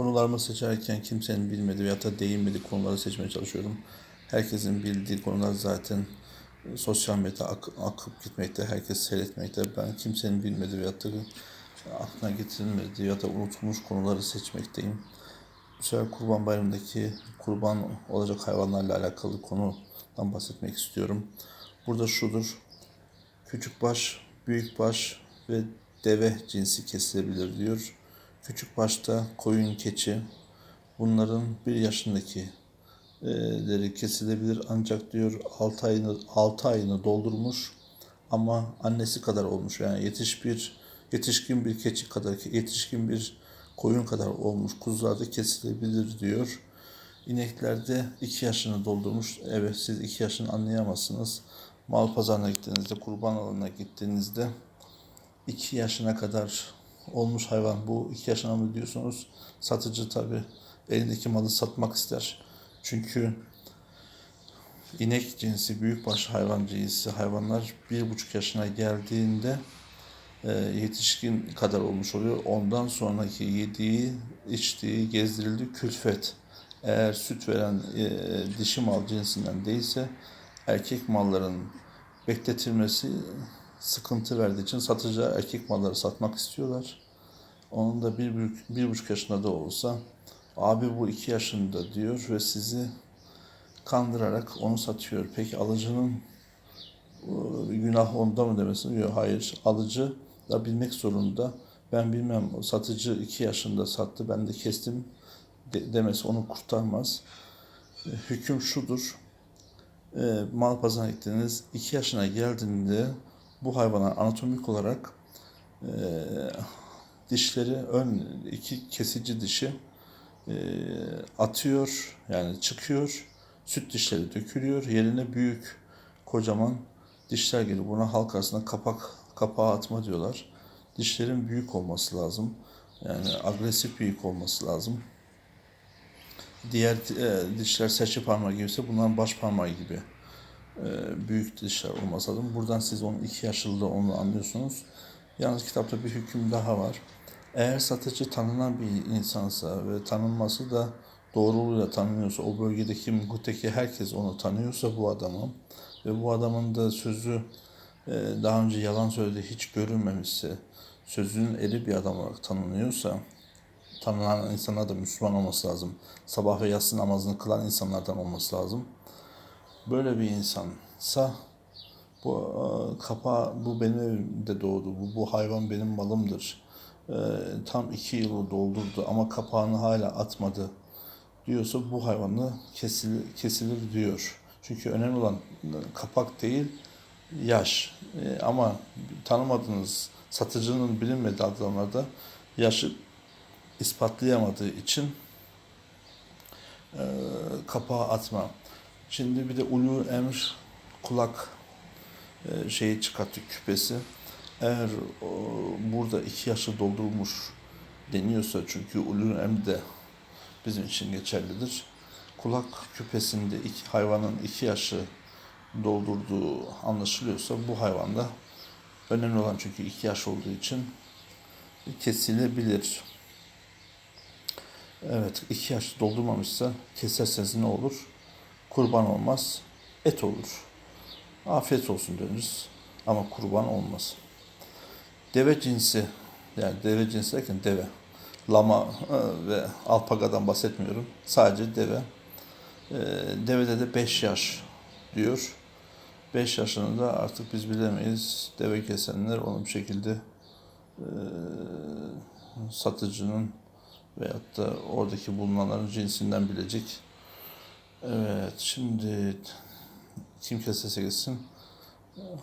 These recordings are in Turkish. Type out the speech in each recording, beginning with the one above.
Konularımı seçerken kimsenin bilmediği veya da değinmediği konuları seçmeye çalışıyorum. Herkesin bildiği konular zaten sosyal medya ak- akıp gitmekte, herkes seyretmekte. Ben kimsenin bilmediği veya da aklına getirilmediği ya da unutulmuş konuları seçmekteyim. Bu sefer Kurban Bayramı'ndaki kurban olacak hayvanlarla alakalı konudan bahsetmek istiyorum. Burada şudur. Küçük baş, büyük baş ve deve cinsi kesilebilir diyor. Küçük başta koyun, keçi bunların bir yaşındaki e, leri kesilebilir ancak diyor 6 ayını 6 ayını doldurmuş ama annesi kadar olmuş yani yetiş bir yetişkin bir keçi kadar yetişkin bir koyun kadar olmuş kuzularda kesilebilir diyor. İneklerde 2 yaşını doldurmuş. Evet siz 2 yaşını anlayamazsınız. Mal pazarına gittiğinizde, kurban alanına gittiğinizde 2 yaşına kadar olmuş hayvan bu 2 yaşına mı diyorsunuz? Satıcı tabi elindeki malı satmak ister. Çünkü inek cinsi, büyükbaş hayvan cinsi hayvanlar bir buçuk yaşına geldiğinde e, yetişkin kadar olmuş oluyor. Ondan sonraki yediği, içtiği, gezdirildiği külfet. Eğer süt veren e, dişi mal cinsinden değilse erkek malların bekletilmesi sıkıntı verdiği için satıcılar erkek malları satmak istiyorlar. Onun da bir, bir, bir buçuk yaşında da olsa abi bu iki yaşında diyor ve sizi kandırarak onu satıyor. Peki alıcının günah onda mı demesi? Yok hayır. Alıcı da bilmek zorunda. Ben bilmem satıcı iki yaşında sattı ben de kestim de, demesi onu kurtarmaz. E, Hüküm şudur. E, mal pazarına gittiniz. iki yaşına geldiğinde bu hayvana anatomik olarak e, dişleri ön iki kesici dişi e, atıyor yani çıkıyor süt dişleri dökülüyor. Yerine büyük kocaman dişler geliyor. Buna halk arasında kapak kapağı atma diyorlar. Dişlerin büyük olması lazım. Yani agresif büyük olması lazım. Diğer e, dişler serçe parmağı gibiyse bunların baş parmağı gibi büyük dişler olması lazım. Buradan siz onun iki yaşlı onu anlıyorsunuz. Yalnız kitapta bir hüküm daha var. Eğer satıcı tanınan bir insansa ve tanınması da doğruluğuyla tanınıyorsa, o bölgedeki muhteki herkes onu tanıyorsa bu adamı ve bu adamın da sözü e, daha önce yalan söylediği hiç görülmemişse, sözünün eri bir adam olarak tanınıyorsa, tanınan insanlar da Müslüman olması lazım. Sabah ve yatsı namazını kılan insanlardan olması lazım. Böyle bir insansa bu e, kapağı bu benim evimde doğdu. Bu, bu hayvan benim malımdır. E, tam iki yılı doldurdu ama kapağını hala atmadı diyorsa bu hayvanı kesilir, kesilir diyor. Çünkü önemli olan kapak değil yaş. E, ama tanımadığınız satıcının bilinmediği adamlarda yaşı ispatlayamadığı için e, kapağı atma. Şimdi bir de ulu emr kulak e, şeyi çıkarttık küpesi. Eğer burada iki yaşı doldurmuş deniyorsa çünkü ulu emr de bizim için geçerlidir. Kulak küpesinde iki, hayvanın iki yaşı doldurduğu anlaşılıyorsa bu hayvanda önemli olan çünkü iki yaş olduğu için kesilebilir. Evet iki yaş doldurmamışsa keserseniz ne olur? Kurban olmaz, et olur. Afiyet olsun döneriz ama kurban olmaz. Deve cinsi, yani deve cinsi derken deve. Lama e, ve alpagadan bahsetmiyorum. Sadece deve. E, devede de 5 yaş diyor. 5 yaşını da artık biz bilemeyiz. Deve kesenler onu bir şekilde e, satıcının veyahut da oradaki bulunanların cinsinden bilecek. Evet, şimdi kim keserse gitsin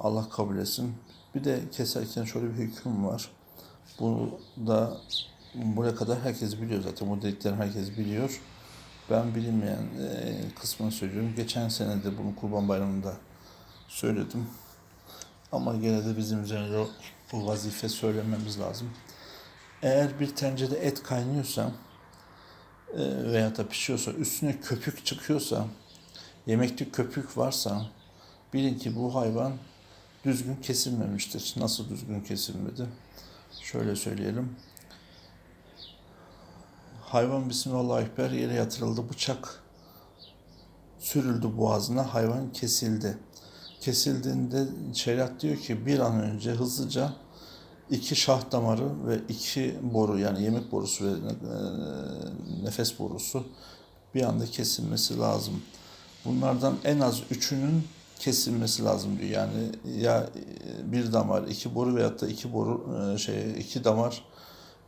Allah kabul etsin. Bir de keserken şöyle bir hüküm var. Bunu da buraya kadar herkes biliyor zaten. Bu dediklerim herkes biliyor. Ben bilinmeyen e, kısmını söylüyorum. Geçen sene de bunu Kurban Bayramı'nda söyledim. Ama gene de bizim üzerinde bu vazife söylememiz lazım. Eğer bir tencerede et kaynıyorsa veya da pişiyorsa, üstüne köpük çıkıyorsa, yemekte köpük varsa bilin ki bu hayvan düzgün kesilmemiştir. Nasıl düzgün kesilmedi? Şöyle söyleyelim. Hayvan Bismillah Ekber yere yatırıldı. Bıçak sürüldü boğazına. Hayvan kesildi. Kesildiğinde şeriat diyor ki bir an önce hızlıca iki şah damarı ve iki boru yani yemek borusu ve e, nefes borusu bir anda kesilmesi lazım. Bunlardan en az üçünün kesilmesi lazım diyor. Yani ya bir damar, iki boru veyahut da iki boru e, şey iki damar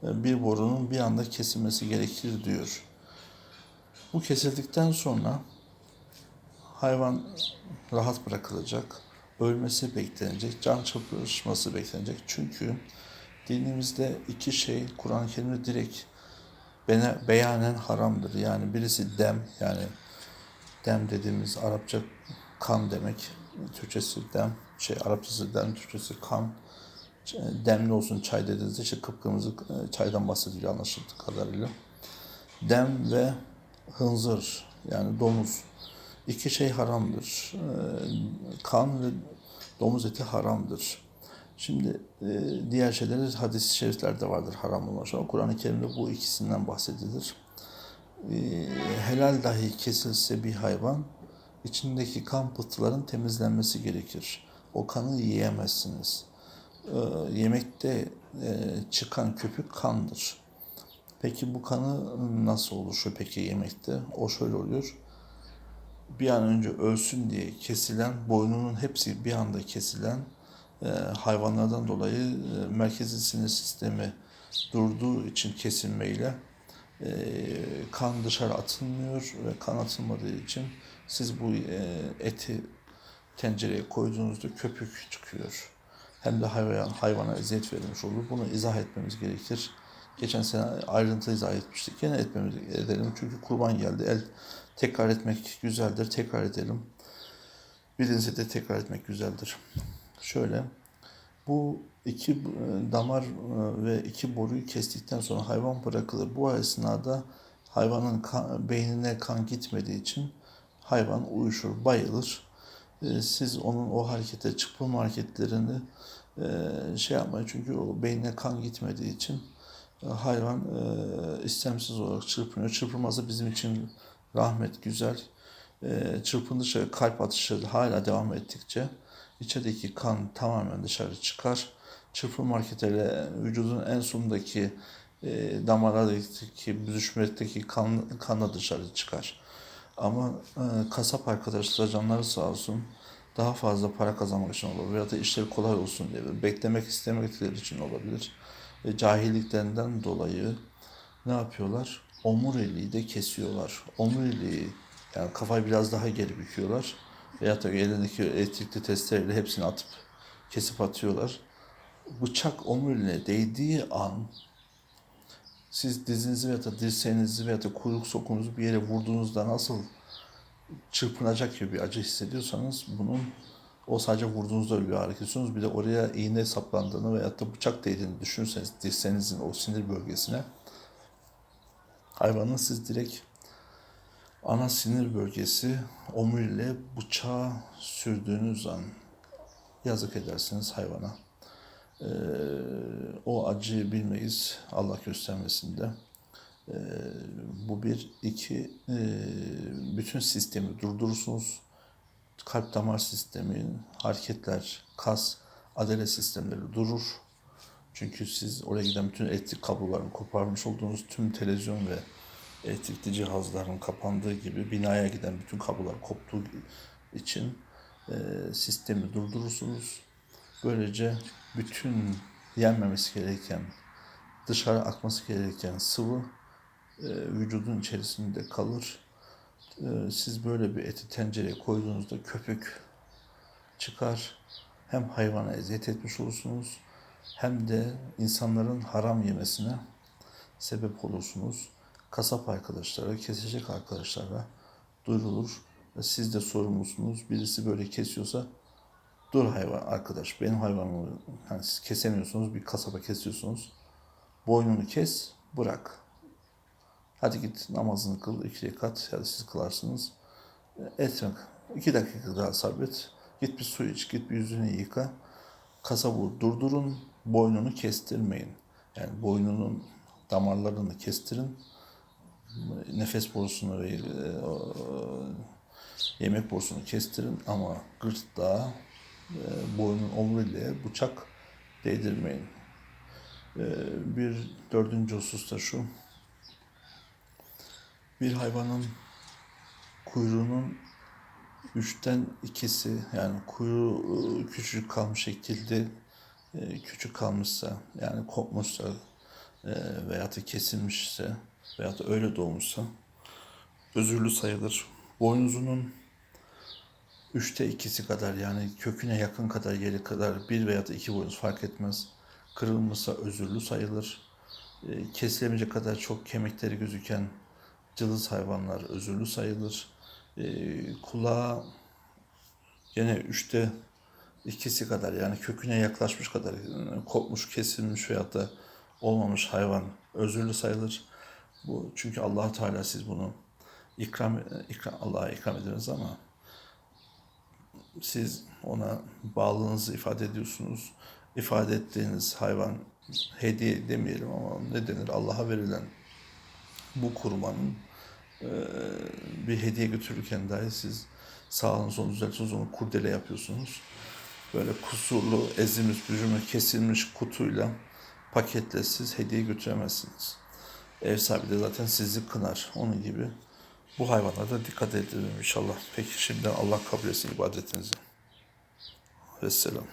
e, bir borunun bir anda kesilmesi gerekir diyor. Bu kesildikten sonra hayvan rahat bırakılacak, ölmesi beklenecek, can çırpışması beklenecek. Çünkü dinimizde iki şey Kur'an-ı Kerim'de direkt beyanen haramdır. Yani birisi dem yani dem dediğimiz Arapça kan demek. Türkçesi dem, şey Arapçası dem, Türkçesi kan. Demli olsun çay dediğinizde işte kıpkırmızı e, çaydan bahsediliyor anlaşıldığı kadarıyla. Dem ve hınzır yani domuz. İki şey haramdır. E, Kan ve domuz eti haramdır. Şimdi e, diğer şeyler hadis-i şeriflerde vardır haram olan şey. Kur'an-ı Kerim'de bu ikisinden bahsedilir. E, helal dahi kesilse bir hayvan içindeki kan pıhtıların temizlenmesi gerekir. O kanı yiyemezsiniz. E, yemekte e, çıkan köpük kandır. Peki bu kanı nasıl oluşuyor peki yemekte? O şöyle oluyor. Bir an önce ölsün diye kesilen, boynunun hepsi bir anda kesilen e, hayvanlardan dolayı e, merkezi sinir sistemi durduğu için kesilmeyle e, kan dışarı atılmıyor ve kan atılmadığı için siz bu e, eti tencereye koyduğunuzda köpük çıkıyor. Hem de hayvan, hayvana eziyet verilmiş olur. Bunu izah etmemiz gerekir. Geçen sene ayrıntı izah etmiştik. Yine etmemiz edelim. Çünkü kurban geldi. El tekrar etmek güzeldir. Tekrar edelim. Bilinse de tekrar etmek güzeldir. Şöyle. Bu iki e, damar e, ve iki boruyu kestikten sonra hayvan bırakılır. Bu esnada hayvanın kan, beynine kan gitmediği için hayvan uyuşur, bayılır. E, siz onun o harekete, çıkma hareketlerini şey yapmayın. Çünkü o beynine kan gitmediği için hayvan istemsiz olarak çırpınıyor. Çırpınması bizim için rahmet, güzel. Çırpındıkça kalp atışı hala devam ettikçe içerideki kan tamamen dışarı çıkar. Çırpınma hareketleriyle vücudun en sondaki e, damarlardaki büzüşmedeki kan, kanla dışarı çıkar. Ama e, kasap arkadaşlar canları sağ olsun daha fazla para kazanmak için olabilir ya da işleri kolay olsun diye beklemek istemekleri için olabilir. E, cahilliklerinden dolayı ne yapıyorlar? Omuriliği de kesiyorlar. Omuriliği yani kafayı biraz daha geri büküyorlar. Veyahut da elindeki elektrikli testereyle hepsini atıp kesip atıyorlar. Bıçak omuriliğine değdiği an siz dizinizi veya da dirseğinizi veya da kuyruk sokunuzu bir yere vurduğunuzda nasıl çırpınacak gibi bir acı hissediyorsanız bunun o sadece vurduğunuzda bir ağrı. Bir de oraya iğne saplandığını veya da bıçak değdiğini düşünürseniz dirseğinizin o sinir bölgesine hayvanın siz direkt ana sinir bölgesi omuriyle bıçağı sürdüğünüz an yazık edersiniz hayvana. Ee, o acıyı bilmeyiz Allah göstermesin de. Ee, bu bir, iki, e, bütün sistemi durdurursunuz. Kalp damar sistemi, hareketler, kas, adale sistemleri durur. Çünkü siz oraya giden bütün elektrik kablolarını koparmış olduğunuz tüm televizyon ve elektrikli cihazların kapandığı gibi binaya giden bütün kablolar koptuğu için e, sistemi durdurursunuz. Böylece bütün yenmemesi gereken, dışarı akması gereken sıvı e, vücudun içerisinde kalır. E, siz böyle bir eti tencereye koyduğunuzda köpük çıkar. Hem hayvana eziyet etmiş olursunuz hem de insanların haram yemesine sebep olursunuz kasap arkadaşlara, kesecek arkadaşlara duyurulur. Siz de sorumlusunuz. Birisi böyle kesiyorsa dur hayvan arkadaş benim hayvanımı yani siz kesemiyorsunuz bir kasaba kesiyorsunuz. Boynunu kes bırak. Hadi git namazını kıl iki rekat ya da siz kılarsınız. Etmek. iki dakika daha sabret. Git bir su iç, git bir yüzünü yıka. Kasabı durdurun, boynunu kestirmeyin. Yani boynunun damarlarını kestirin nefes borusunu ve e, o- yemek borusunu kestirin ama gırtlağa e, boynun omuriliğe bıçak değdirmeyin. E, bir dördüncü husus da şu. Bir hayvanın kuyruğunun üçten ikisi yani kuyruğu e, küçük kalmış şekilde e, küçük kalmışsa yani kopmuşsa e, veya da kesilmişse veya da öyle doğmuşsa özürlü sayılır. Boynuzunun üçte ikisi kadar yani köküne yakın kadar yeri kadar bir veya da iki boynuz fark etmez. Kırılmışsa özürlü sayılır. Kesilemeyecek kadar çok kemikleri gözüken cılız hayvanlar özürlü sayılır. E, kulağı gene üçte ikisi kadar yani köküne yaklaşmış kadar yani kopmuş, kesilmiş veyahut da olmamış hayvan özürlü sayılır. Bu çünkü Allah Teala siz bunu ikram, ikram Allah'a ikram ediniz ama siz ona bağlılığınızı ifade ediyorsunuz. İfade ettiğiniz hayvan hediye demeyelim ama ne denir Allah'a verilen bu kurbanın bir hediye götürürken dahi siz sağlığınızı onu düzeltiyorsunuz, onu kurdele yapıyorsunuz. Böyle kusurlu, ezilmiş, büzülmüş, kesilmiş kutuyla paketle siz hediye götüremezsiniz. Ev sahibi de zaten sizi kınar. Onun gibi bu hayvanlara da dikkat edin inşallah. Peki şimdiden Allah kabul etsin ibadetinizi. Vesselam.